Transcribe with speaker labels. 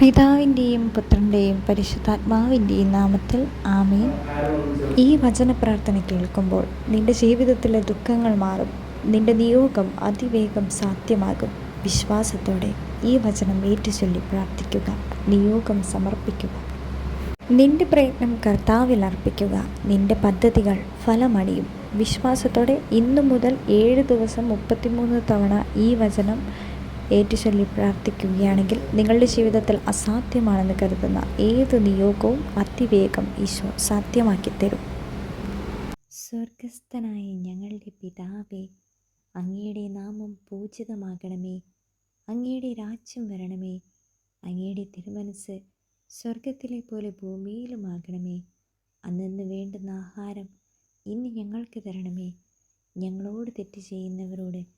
Speaker 1: പിതാവിന്റെയും പുത്രന്റെയും പരിശുദ്ധാത്മാവിന്റെയും നാമത്തിൽ ആമേൻ. ഈ വചന പ്രാർത്ഥന കേൾക്കുമ്പോൾ നിന്റെ ജീവിതത്തിലെ ദുഃഖങ്ങൾ മാറും. നിന്റെ നിയോഗം അതിവേഗം സാധ്യമാകും. വിശ്വാസത്തോടെ ഈ വചനം ഏറ്റുചൊല്ലി പ്രാർത്ഥിക്കുക. നിയോഗം സമർപ്പിക്കുക. നിന്റെ പ്രയത്നം കർത്താവിൽ അർപ്പിക്കുക. നിന്റെ പദ്ധതികൾ ഫലമണിയും. വിശ്വാസത്തോടെ ഇന്നു മുതൽ ഏഴ് ദിവസം മുപ്പത്തിമൂന്ന് തവണ ഈ വചനം ഏറ്റുചൊല്ലി പ്രാർത്ഥിക്കുകയാണെങ്കിൽ നിങ്ങളുടെ ജീവിതത്തിൽ അസാധ്യമാണെന്ന് കരുതുന്ന ഏത് നിയോഗവും അതിവേഗം ഈശോ സാധ്യമാക്കി തരും. സ്വർഗസ്ഥനായ ഞങ്ങളുടെ പിതാവേ അങ്ങയുടെ നാമം പൂജിതമാകണമേ. അങ്ങയുടെ രാജ്യം വരണമേ. അങ്ങയുടെ തിരുമനസ് സ്വർഗത്തിലെ പോലെ ഭൂമിയിലുമാകണമേ അന്നു വേണ്ടുന്ന ആഹാരം ഇന്ന് ഞങ്ങൾക്ക് തരണമേ. ഞങ്ങളോട് തെറ്റ് ചെയ്യുന്നവരോട്